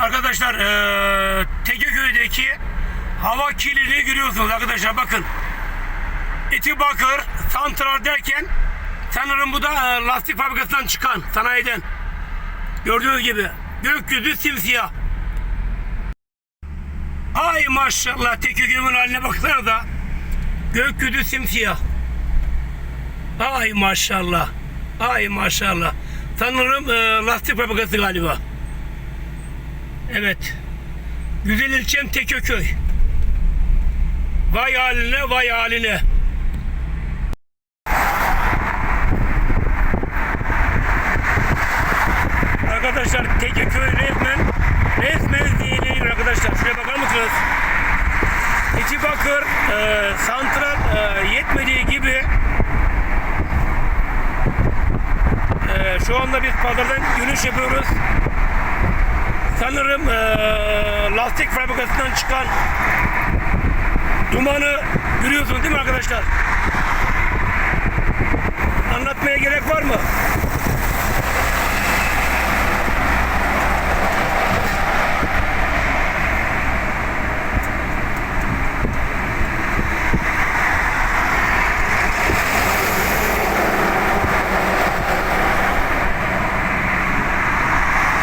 Arkadaşlar eee Tekeköy'deki hava kirliliği görüyorsunuz arkadaşlar bakın. İti bakır, santral derken sanırım bu da eee, lastik fabrikasından çıkan sanayiden. Gördüğünüz gibi gökyüzü simsiyah. Ay maşallah Tekeköy'ün haline baksana da. Gökyüzü simsiyah. Ay maşallah. Ay maşallah. Sanırım eee, lastik fabrikası galiba. Evet. Güzel ilçem Tekököy. Vay haline vay haline. Arkadaşlar Tekököy resmen resmen zehirleniyor arkadaşlar. Şuraya bakar mısınız? İçi bakır, e, santral e, yetmediği gibi e, şu anda biz pazardan dönüş yapıyoruz. Sanırım eee, lastik fabrikasından çıkan dumanı görüyorsunuz değil mi arkadaşlar? Anlatmaya gerek var mı?